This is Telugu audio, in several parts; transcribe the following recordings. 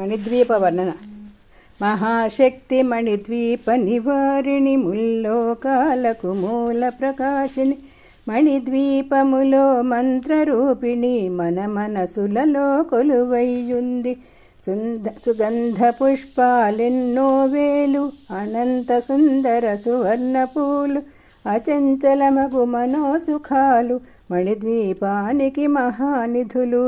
మణిద్వీప వర్ణన మహాశక్తి మణిద్వీప నివారిణి ముల్లోకాలకు మూల ప్రకాశిని మణిద్వీపములో మంత్రరూపిణి మన మనసులలో కొలువయ్యుంది. సుంద సుగంధ పుష్పాలెన్నో వేలు అనంత సుందర సువర్ణ పూలు అచంచలమగు మనోసుఖాలు మణిద్వీపానికి మహానిధులు.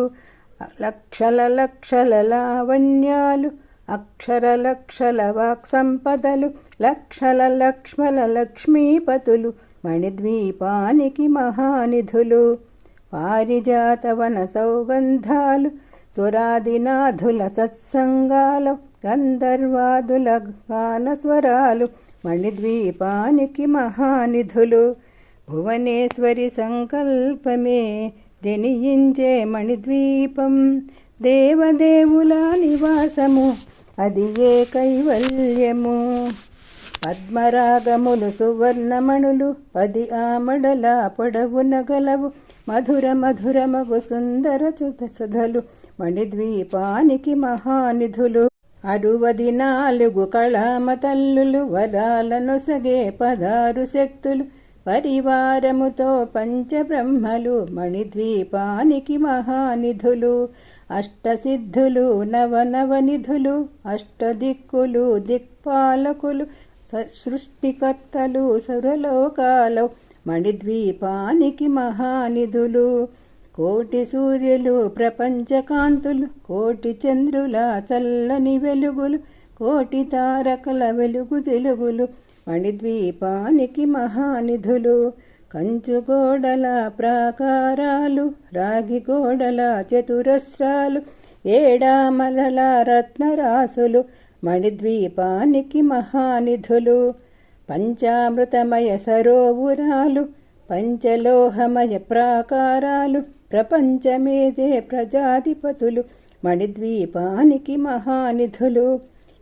లక్షల లక్షల లావణ్యాలు అక్షర లక్షల వాక్ సంపదలు లక్షల లక్ష్మల లక్ష్మీపతులు మణిద్వీపానికి మహానిధులు పారిజాతవన సౌగంధాలు సురాదినాథుల సత్సంగాలు గంధర్వాదుల గానస్వరాలు మణిద్వీపానికి మహానిధులు భువనేశ్వరి సంకల్పమే జనియించే మణిద్వీపం. దేవదేవుల నివాసము అది ఏ కైవల్యము? పద్మరాగములు సువర్ణమణులు పది ఆమడల పొడవున గలవు మధుర మధురమగు సుందర సుధలు మణిద్వీపానికి మహానిధులు. అరువది నాలుగు కళామతల్లులు వరాలను సగే పదారు శక్తులు పరివారముతో పంచబ్రహ్మలు మణిద్వీపానికి మహానిధులు అష్టసిద్ధులు నవనవనిధులు అష్టదిక్కులు దిక్పాలకులు స- సృష్టికర్తలు సురలోకాలు మణిద్వీపానికి మహానిధులు కోటి సూర్యులు ప్రపంచకాంతులు కోటి చంద్రుల చల్లని వెలుగులు కోటి తారకల వెలుగు తెలుగులు మణిద్వీపానికి మహానిధులు కంచు గోడల ప్రాకారాలు రాగి గోడల చతురస్రాలు ఏడామలల రత్నరాసులు మణిద్వీపానికి మహానిధులు పంచామృతమయ సరోవురాలు పంచలోహమయ ప్రాకారాలు ప్రపంచమేదే ప్రజాధిపతులు మణిద్వీపానికి మహానిధులు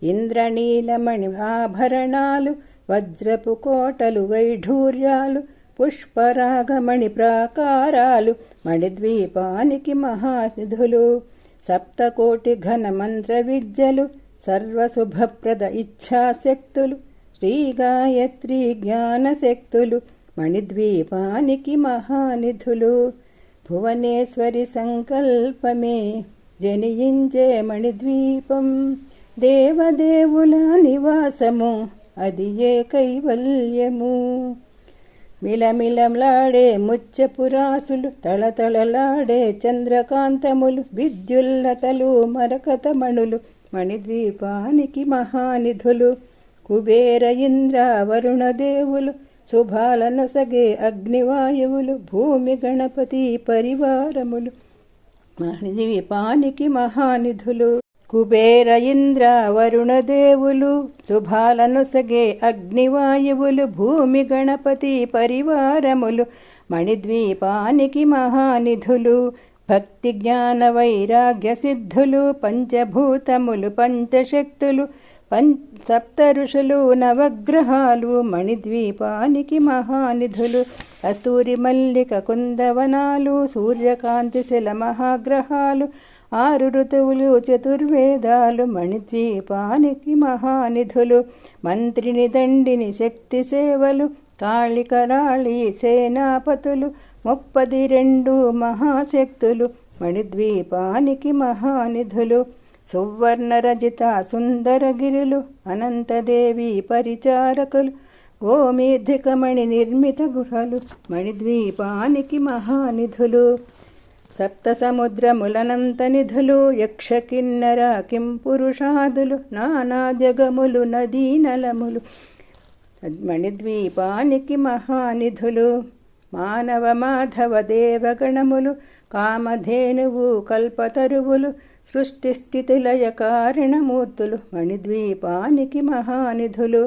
ఇంద్రనీలమణి ఆభరణాలు వజ్రపు కోటలు వైఢూర్యాలు పుష్పరాగమణి ప్రాకారాలు మణిద్వీపానికి మహానిధులు సప్తకోటి ఘన మంత్ర విద్యలు సర్వశుభప్రద ఇచ్ఛాశక్తులు శ్రీ గాయత్రి జ్ఞానశక్తులు మణిద్వీపానికి మహానిధులు. భువనేశ్వరి సంకల్పమే జనియించే మణిద్వీపం దేవదేవుల నివాసము. అది ఏ కైవల్యము? మిలమిలలాడే ముచ్చపురాసులు తళతళలాడే చంద్రకాంతములు విద్యుల్లతలు మరకతమణులు మణిద్వీపానికి మహానిధులు కుబేర ఇంద్ర వరుణదేవులు శుభాలను సగే అగ్నివాయువులు భూమి గణపతి పరివారములు మణిద్వీపానికి మహానిధులు. కుబేర ఇంద్ర వరుణదేవులు శుభాలను సగే అగ్నివాయువులు భూమి గణపతి పరివారములు మణిద్వీపానికి మహానిధులు భక్తి జ్ఞాన వైరాగ్య సిద్ధులు పంచభూతములు పంచశక్తులు పం సప్త ఋషులు నవగ్రహాలు మణిద్వీపానికి మహానిధులు కస్తూరి మల్లిక కుందవనాలు సూర్యకాంతి శిల మహాగ్రహాలు ఆరు ఋతువులు చతుర్వేదాలు మణిద్వీపానికి మహానిధులు మంత్రిని దండిని శక్తి సేవలు కాళికరాళి సేనాపతులు ముప్పది రెండు మహాశక్తులు మణిద్వీపానికి మహానిధులు సువర్ణ రజిత సుందరగిరులు అనంతదేవి పరిచారకులు గోమేధికమణి నిర్మిత గుహలు మణిద్వీపానికి మహానిధులు. సప్తసముద్రములనంత నిధులు యక్ష కిన్నర కిం పురుషాదులు నానా జగములు నదీ నలములు మణిద్వీపానికి మహానిధులు మానవ మాధవ దేవగణములు కామధేనువు కల్పతరువులు సృష్టి స్థితిలయ కారణమూర్తులు మణిద్వీపానికి మహానిధులు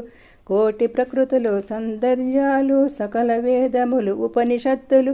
కోటి ప్రకృతులు సౌందర్యాలు సకల వేదములు ఉపనిషత్తులు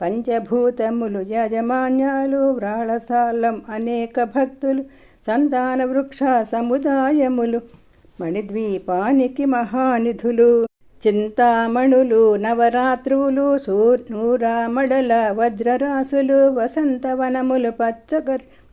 పంచభూతములు యజమాన్యాలు వ్రాళసాలం అనేక భక్తులు సంతాన వృక్ష సముదాయములు మణిద్వీపానికి మహానిధులు చింతామణులు నవరాత్రులు నూరామడల వజ్రరాసులు వసంతవనములు పచ్చ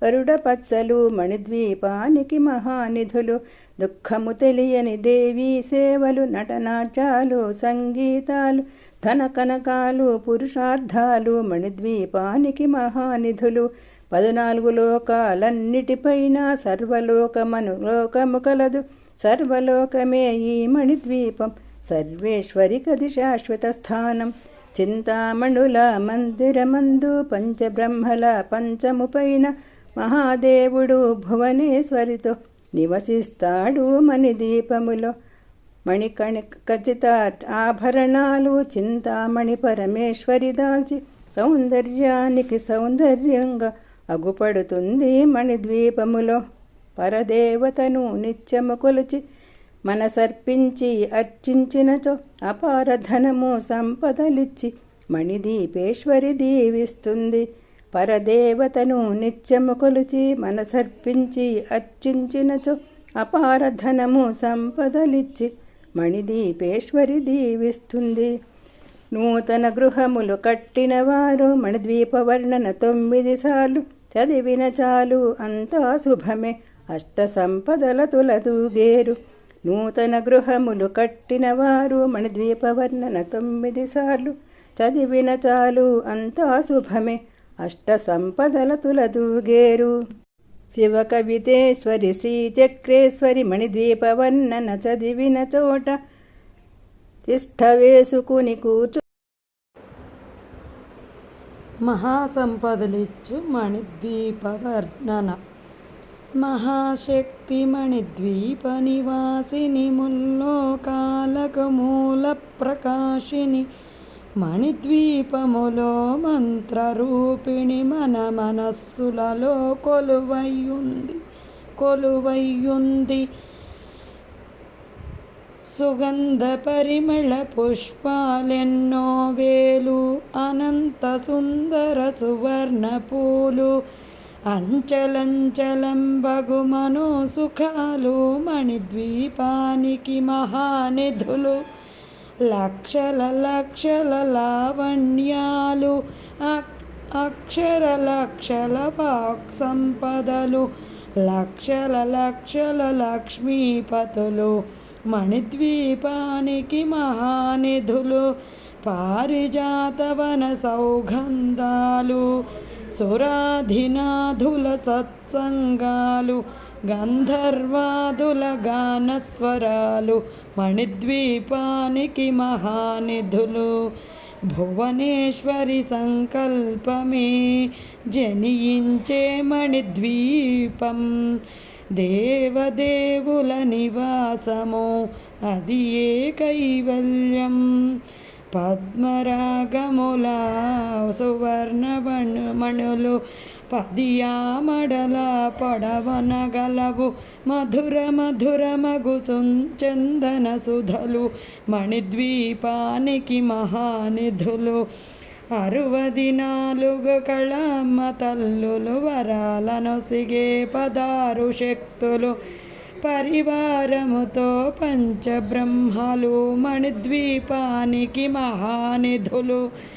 గరుడ పచ్చలు మణిద్వీపానికి మహానిధులు దుఃఖము తెలియని దేవీ సేవలు నటనాట్యాలు సంగీతాలు ధన కనకాలు పురుషార్థాలు మణిద్వీపానికి మహానిధులు. పదునాలుగు లోకాలన్నిటిపైన సర్వలోకమను లోకము కలదు. సర్వలోకమే ఈ మణిద్వీపం సర్వేశ్వరి కది శాశ్వత స్థానం. చింతామణుల మందిరమందు పంచబ్రహ్మల పంచముపైన మహాదేవుడు భువనేశ్వరితో నివసిస్తాడు మణి మణికణి ఖచ్చిత ఆభరణాలు చింతామణి పరమేశ్వరి దాల్చి సౌందర్యానికి సౌందర్యంగా అగుపడుతుంది మణిద్వీపములో. పరదేవతను నిత్యము కొలిచి మనసర్పించి అర్చించినచో అపార ధనము సంపదలిచ్చి మణిదీపేశ్వరి దీవిస్తుంది. పరదేవతను నిత్యము కొలిచి మనసర్పించి అర్చించినచో అపార ధనము సంపదలిచ్చి మణిదీపేశ్వరి దీవిస్తుంది నూతన గృహములు కట్టిన వారు మణిద్వీప వర్ణన తొమ్మిది సార్లు. చదివిన చాలు అంతా శుభమే. అష్ట సంపదల తులదూగేరు నూతన గృహములు కట్టిన వారు మణిద్వీప వర్ణన తొమ్మిది సార్లు. చదివిన చాలు అంతా శుభమే. అష్ట సంపదల తులదూగేరు శివకవితేశ్వరి శ్రీచక్రేశ్వరి మణిద్వీపవర్ణన చదివిన చోట తిష్టవేసుకుని కూచు కూర్చు మహాసంపదలిచ్చు మణిద్వీపవర్ణన. మహాశక్తి మణిద్వీప నివాసిని ముల్లోకాలకు మూల ప్రకాశిని మణిద్వీపములో మంత్రరూపిణి మన మనస్సులలో కొలువయ్యుంది. కొలువయ్యుంది. సుగంధ పరిమళ పుష్పాలెన్నో వేలు అనంత సుందర సువర్ణ పూలు అంచలంచలం బగుమనో సుఖాలు మణిద్వీపానికి మహానిధులు. లక్షల లక్షల లావణ్యాలు అక్షర లక్షల వాక్ సంపదలు లక్షల లక్షల లక్ష్మీపతులు మణిద్వీపానికి మహానిధులు పారిజాతవన సౌగంధాలు సురాధినాధుల సత్సంగాలు గంధర్వాదుల గానస్వరాలు మణిద్వీపానికి మహానిధులు. భువనేశ్వరి సంకల్పమే జనియించే మణిద్వీపం. దేవదేవుల నివాసము అది ఏ కైవల్యం? పద్మరాగముల సువర్ణ మణులు పదియామడల పొడవనగలవు. మధుర మధుర మగు చందన సుధలు మణిద్వీపానికి మహానిధులు. అరువది నాలుగు కళమ్మ తల్లులు వరాలనొసిగే పదారు శక్తులు. పరివారముతో పంచబ్రహ్మలు మణిద్వీపానికి మహానిధులు.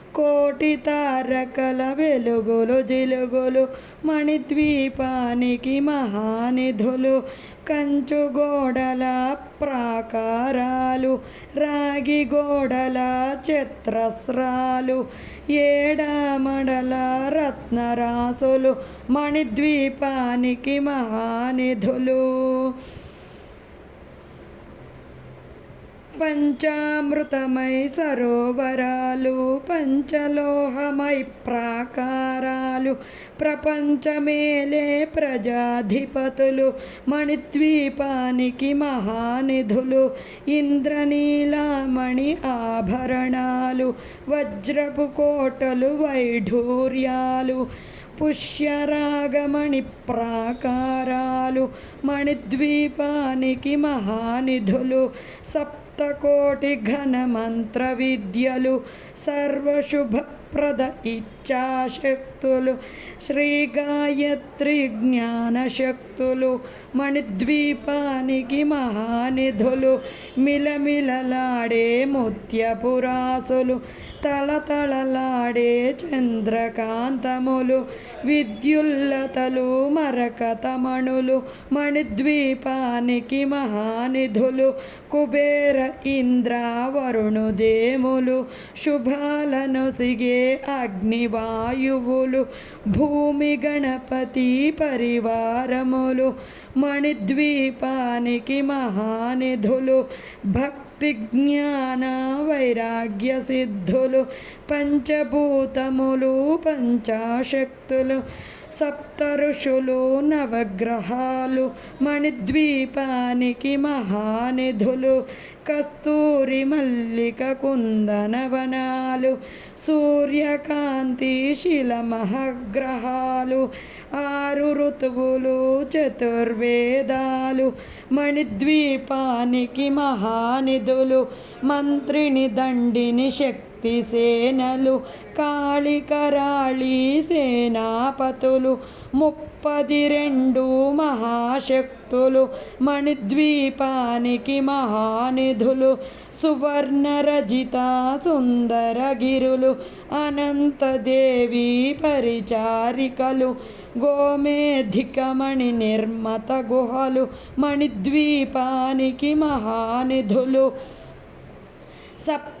కోటి తారకల వెలుగులు జిలుగులు మణిద్వీపానికి మహానిధులు కంచు గోడల ప్రాకారాలు రాగి గోడల చిత్రస్రాలు ఏడమడల రత్నరాసులు మణిద్వీపానికి మహానిధులు. పంచామృతమై సరోవరాలు పంచలోహమై ప్రాకారాలు ప్రపంచమేలే ప్రజాధిపతులు మణిద్వీపానికి మహానిధులు ఇంద్రనీలామణి ఆభరణాలు వజ్రపు కోటలు వైఢూర్యాలు పుష్యరాగమణి ప్రాకారాలు మణిద్వీపానికి మహానిధులు సప్ సప్తకోటి ఘనమంత్ర విద్యలు సర్వశుభప్రద ఇచ్చాశక్తులు శ్రీ గాయత్రి జ్ఞానశక్తులు మణిద్వీపానికి మహానిధులు మిలమిలలాడే ముత్యపురాసులు తళతళలాడే చంద్రకాంతములు విద్యుల్లతలు మరకతమణులు మణిద్వీపానికి మహానిధులు కుబేర ఇంద్ర వరుణుదేములు శుభాలను సిగే వాయువులు భూమి గణపతి పరివారములు మణిద్వీపానికి మహానిధులు భక్తి జ్ఞాన వైరాగ్య సిద్ధులు పంచభూతములు పంచాశక్తులు సప్త ఋషులు నవగ్రహాలు మణిద్వీపానికి మహానిధులు కస్తూరి మల్లిక కుందనవనాలు సూర్యకాంతి శిల మహగ్రహాలు ఆరు ఋతువులు చతుర్వేదాలు మణిద్వీపానికి మహానిధులు మంత్రిని దండిని శక్తి సేనలు కాళికరాళి సేనాపతులు ముప్పది రెండు మహాశక్తులు మణిద్వీపానికి మహానిధులు సువర్ణరజిత సుందరగిరులు అనంతదేవి పరిచారికలు గోమేధికమణి నిర్మత గుహలు మణిద్వీపానికి మహానిధులు సప్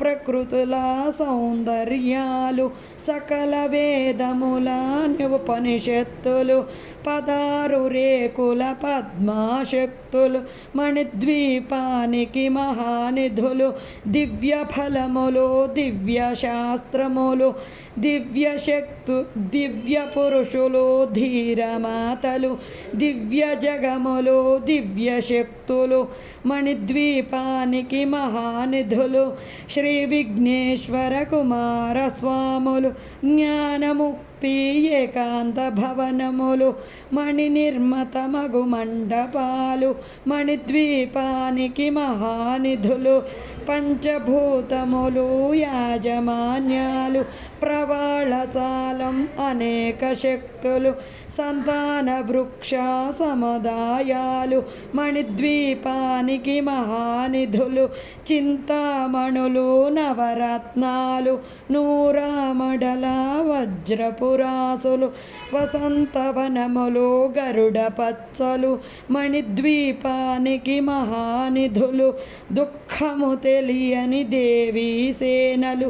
ప్రకృతుల సౌందర్యాలు సకల వేదముల ఉపనిషత్తులు పదారు రేకుల పద్మాశక్తులు మణిద్వీపానికి మహానిధులు దివ్య ఫలములు దివ్య శాస్త్రములు దివ్య శక్తు దివ్య పురుషులు ధీరమాతలు దివ్య జగములు దివ్య శక్తులు మణిద్వీపానికి మహానిధులు శ్రీ విఘ్నేశ్వర కుమారస్వాములు జ్ఞానముక్తి ఏకాంత భవనములు మణి నిర్మత మగు మండపాలు మణిద్వీపానికి మహానిధులు పంచభూతములు యాజమాన్యాలు ప్రవాళసాలం అనేక శక్తులు సంతాన వృక్ష సముదాయాలు మణిద్వీపానికి మహానిధులు చింతామణులు నవరత్నాలు నూరామడల వజ్రపురాసులు వసంతవనములు గరుడ పచ్చలు మణిద్వీపానికి మహానిధులు దుఃఖము తెలియని దేవీ సేనలు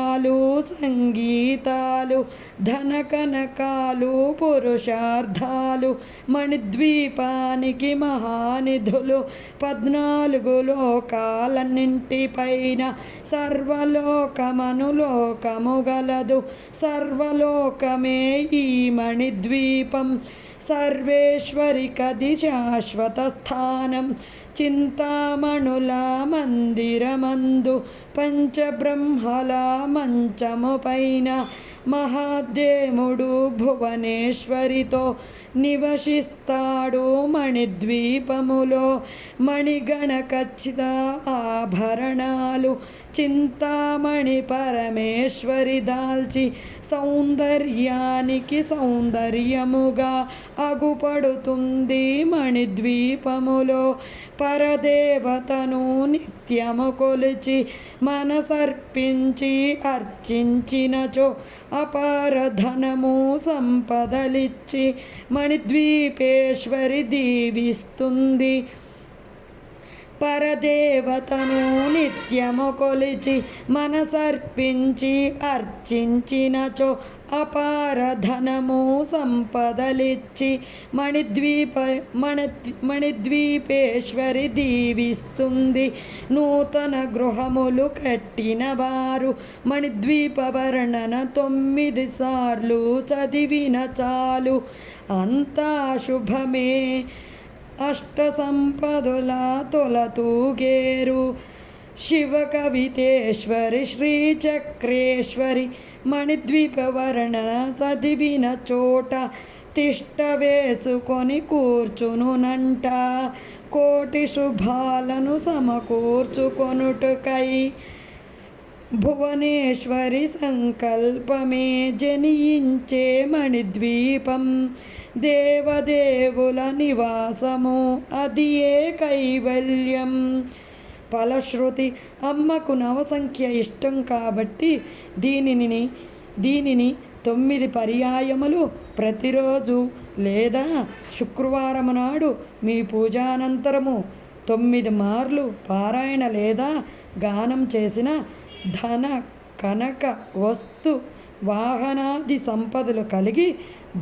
గీతాలు సంగీతాలు ధనకనకాలు పురుషార్థాలు మణిద్వీపానికి మహానిధులు పద్నాలుగు లోకాలన్నింటిపైన సర్వలోకమనులోకము గలదు. సర్వలోకమే ఈ మణిద్వీపం. సర్వేశ్వరికది శాశ్వత స్థానం. చింతామణుల మందిరమందు పంచబ్రహ్మల మంచము పైన మహాదేముడు భువనేశ్వరితో నివసిస్తాడు మణిద్వీపములో. మణిగణ ఖచ్చిత ఆభరణాలు చింతామణి పరమేశ్వరి దాల్చి సౌందర్యానికి సౌందర్యముగా అగుపడుతుంది మణిద్వీపములో. పరదేవతను నిత్యము కొలిచి మనసర్పించి అర్చించినచో అపారధనము సంపదలిచ్చి మణిద్వీపేశ్వరి దీవిస్తుంది పరదేవతను నిత్యము కొలిచి మనసర్పించి అర్చించినచో అపారధనము సంపదలిచ్చి మణిద్వీప మణి మణిద్వీపేశ్వరి దీవిస్తుంది. నూతన గృహములు కట్టిన వారు మణిద్వీప వర్ణన తొమ్మిది సార్లు చదివిన చాలు. అంతా శుభమే. అష్ట సంపదుల తొలతూగేరు. శివ కవితేశ్వరి శ్రీచక్రేశ్వరి మణిద్వీప చదివిన చోట తిష్ట వేసుకొని కూర్చునునంట కోటి శుభాలను సమకూర్చుకొనుటకై భువనేశ్వరి సంకల్పమే జనించే మణిద్వీపం దేవదేవుల నివాసము అది ఏ కైవల్యం ఫలశ్రుతి అమ్మకు నవసంఖ్య ఇష్టం కాబట్టి దీనిని దీనిని తొమ్మిది పర్యాయములు ప్రతిరోజు లేదా శుక్రవారం నాడు మీ పూజానంతరము తొమ్మిది మార్లు పారాయణ లేదా గానం చేసిన ధన కనక వస్తు వాహనాది సంపదలు కలిగి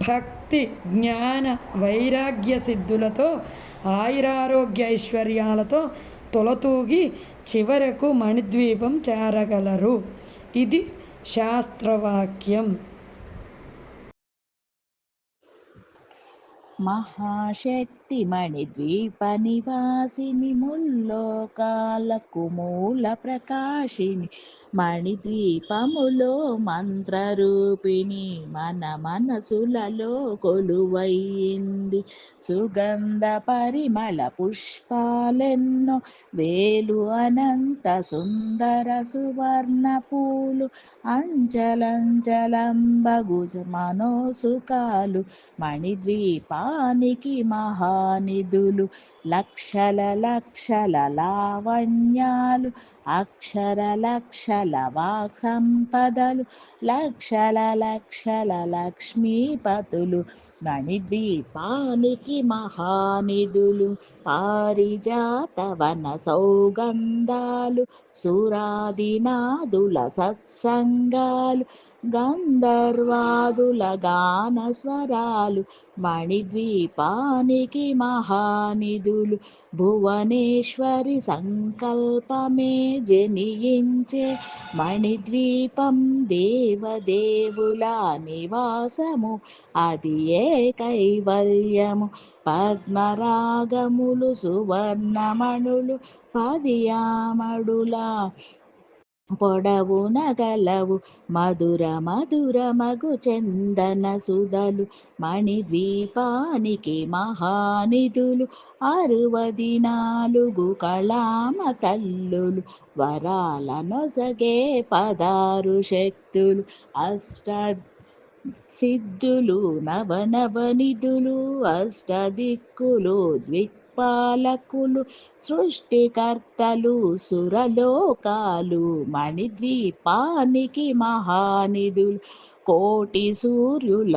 భక్తి జ్ఞాన వైరాగ్య సిద్ధులతో ఆయురారోగ్య ఐశ్వర్యాలతో తొలతూగి చివరకు మణిద్వీపం చేరగలరు. ఇది శాస్త్రవాక్యం. మహాశక్తి మణిద్వీప నివాసిని ముల్లోకాలకు మూల ప్రకాశిని. మణిద్వీపములో మంత్రరూపిణి మన మనసులలో కొలువయింది సుగంధ పరిమళ పుష్పాలెన్నో వేలు అనంత సుందర సువర్ణ పూలు అంచలంచలంబగుజ మనోసుకాలు. మణిద్వీపానికి నిధులు లక్షల లక్షల లావణ్యాలు అక్షర లక్షల వాక్ సంపదలు లక్షల లక్షల లక్ష్మీపతులు మణిద్వీపానికి మహానిధులు పారిజాతవన సౌగంధాలు సురాదినాదుల సత్సంగాలు గంధర్వాదుల గాన స్వరాలు మణిద్వీపానికి మహానిధులు భువనేశ్వరి సంకల్పమే జనియించే మణిద్వీపం దేవదేవుల నివాసము. అది ఏ కైవల్యము పద్మరాగములు సువర్ణమణులు పదియామడులా. పొడవున గలవు మధుర మధుర మగు చందన సుధలు మణిద్వీపానికి మహానిధులు. అరువది నాలుగు కళామ తల్లులు వరాల నొసగే పదారు శక్తులు. అష్ట సిద్ధులు నవనవనిధులు అష్టదిక్కులు ద్విక్పాలకులు సృష్టికర్తలు సురలోకాలు మణిద్వీపానికి మహానిధులు కోటి సూర్యుల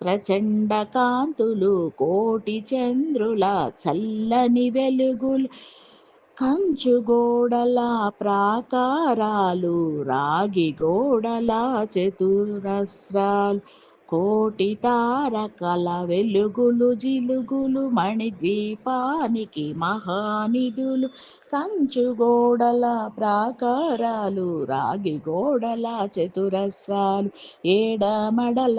ప్రచండ కాంతులు కోటి చంద్రుల చల్లని వెలుగులు కంచు గోడలా ప్రాకారాలు రాగి గోడల చతురస్రాలు కోటి తారకల వెలుగులు జిలుగులు మణిద్వీపానికి మహానిధులు. కంచు గోడల ప్రాకారాలు రాగి గోడల చతురస్రాలు ఏడమడల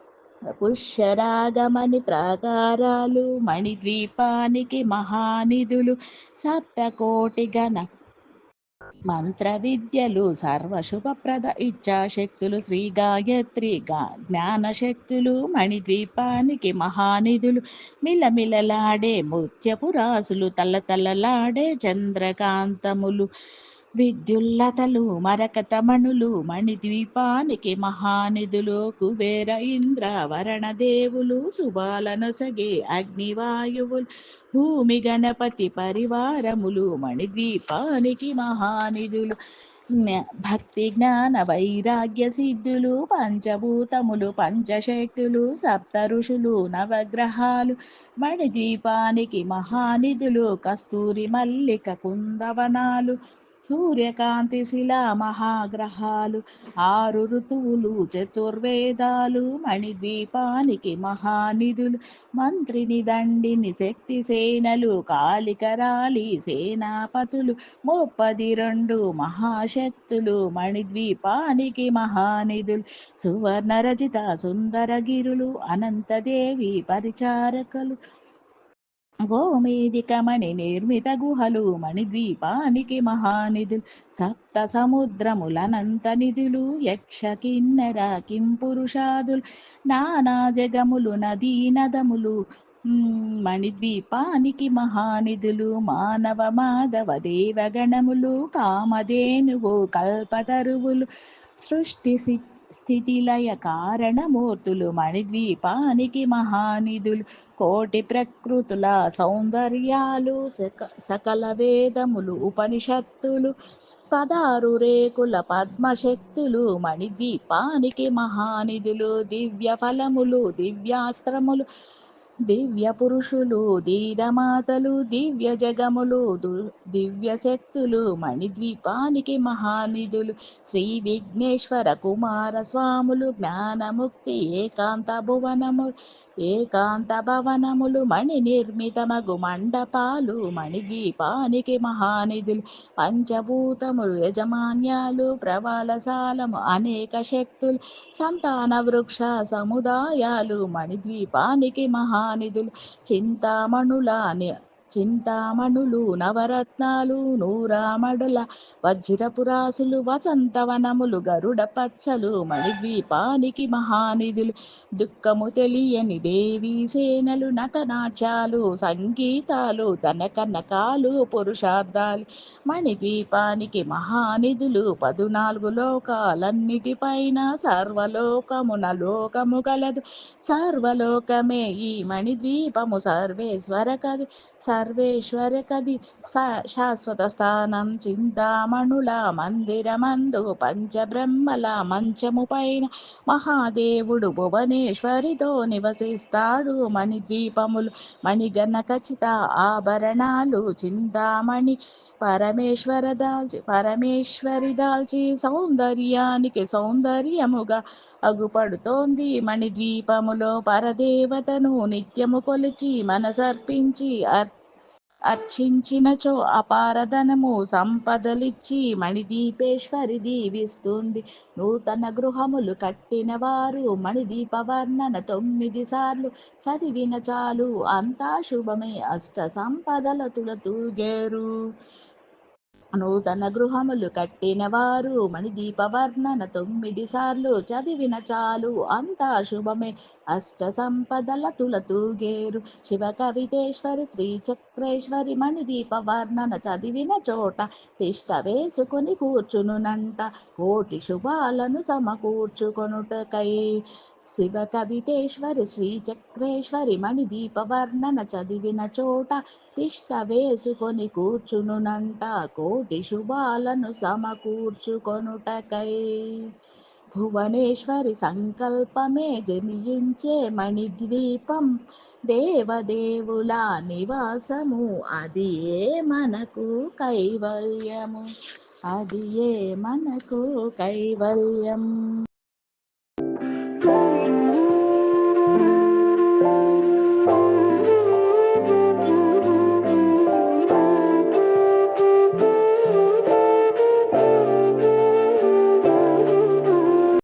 పుష్యరాగమని ప్రాకారాలు మణిద్వీపానికి మహానిధులు సప్తకోటి గణ మంత్ర విద్యలు సర్వశుభప్రద ఇచ్చాశక్తులు శ్రీ గాయత్రి గా జ్ఞానశక్తులు మణిద్వీపానికి మహానిధులు మిలమిలలాడే ముత్యపు రాసులు తల్లతల్లలాడే చంద్రకాంతములు విద్యుల్లతలు మరకతమణులు మణిద్వీపానికి మహానిధులు కుబేర ఇంద్ర వరణ దేవులు శుభాలనొసగే అగ్నివాయువులు భూమి గణపతి పరివారములు మణిద్వీపానికి మహానిధులు భక్తి జ్ఞాన వైరాగ్య సిద్ధులు పంచభూతములు పంచశక్తులు సప్త ఋషులు నవగ్రహాలు మణిద్వీపానికి మహానిధులు కస్తూరి మల్లిక కుందవనాలు సూర్యకాంతి శిలా మహాగ్రహాలు ఆరు ఋతువులు చతుర్వేదాలు మణిద్వీపానికి మహానిధులు మంత్రిని దండిని శక్తి సేనలు కాళికరాలి సేనాపతులు ముప్పది రెండు మహాశక్తులు మణిద్వీపానికి మహానిధులు సువర్ణరచిత సుందరగిరులు అనంతదేవి పరిచారకులు గోమేదికమణి నిర్మిత గుహలు మణిద్వీపానికి మహానిధులు. సప్త సముద్రములనంత నిధులు యక్ష కిన్నెర కిం పురుషాదులు నానా జగములు నదీ నదములు మణిద్వీపానికి మహానిధులు మానవ మాధవ దేవగణములు కామధేనువు కల్పతరువులు సృష్టి సి- స్థితిలయ కారణమూర్తులు మణిద్వీపానికి మహానిధులు కోటి ప్రకృతుల సౌందర్యాలు సక సకల వేదములు ఉపనిషత్తులు పదారు రేకుల పద్మశక్తులు మణిద్వీపానికి మహానిధులు దివ్య ఫలములు దివ్యాస్త్రములు దివ్య పురుషులు ధీరమాతలు దివ్య జగములు దివ్య శక్తులు మణిద్వీపానికి మహానిధులు శ్రీ విఘ్నేశ్వర కుమార స్వాములు జ్ఞానముక్తి ఏకాంత భువనము ఏకాంత భవనములు మణి నిర్మితమగు మండపాలు మణిద్వీపానికి మహానిధులు పంచభూతములు యజమాన్యాలు ప్రవాళశాలము అనేక శక్తులు సంతాన వృక్ష సముదాయాలు మణిద్వీపానికి నిధులు చింతామణుల ని- చింతామణులు నవరత్నాలు నూరామడుల వజ్రపురాసులు వసంతవనములు గరుడ పచ్చలు మణిద్వీపానికి మహానిధులు దుఃఖము తెలియని దేవీ సేనలు నటనాట్యాలు సంగీతాలు ధనకనకాలు పురుషార్థాలు మణిద్వీపానికి మహానిధులు పదునాలుగు లోకాలన్నిటిపైన సర్వలోకమున లోకము కలదు. సర్వలోకమే ఈ మణిద్వీపము సర్వేశ్వర కది సర్వేశ్వర కది శాశ్వత స్థానం చింతామణుల మందిరమందు పంచబ్రహ్మల మంచము పైన మహాదేవుడు భువనేశ్వరితో నివసిస్తాడు మణిద్వీపములు. మణిగణ ఖచ్చిత ఆభరణాలు చింతామణి పరమేశ్వర దాల్చి పరమేశ్వరి దాల్చి సౌందర్యానికి సౌందర్యముగా అగుపడుతోంది. మణిద్వీపములో పరదేవతను నిత్యము కొలిచి మనసర్పించి అర్ అర్చించినచో అపారధనము సంపదలిచ్చి మణిదీపేశ్వరి దీవిస్తుంది. నూతన గృహములు కట్టిన వారు మణిదీప వర్ణన తొమ్మిది సార్లు. చదివిన చాలు అంతా శుభమే అష్ట సంపదల తులతూగేరు నూతన గృహములు కట్టిన వారు మణిదీప వర్ణన తొమ్మిది సార్లు. చదివిన చాలు అంతా శుభమే అష్ట సంపదల తులతూగేరు శివ కవితేశ్వరి శ్రీ చక్రేశ్వరి మణిదీప వర్ణన చదివిన చోట తిష్ట వేసుకుని కూర్చునునంట కోటి శుభాలను సమకూర్చుకొనుటకై శివ కవితేశ్వరి శ్రీ చక్రేశ్వరి మణిదీప వర్ణన చదివిన చోట తిష్ట వేసుకొని కూర్చునునంట కోటి శుభాలను సమకూర్చుకొనుటకై భువనేశ్వరి సంకల్పమే జనించే మణిద్వీపం. దేవదేవుల నివాసము అది ఏ మనకు కైవల్యము? అది ఏ మనకు కైవల్యం?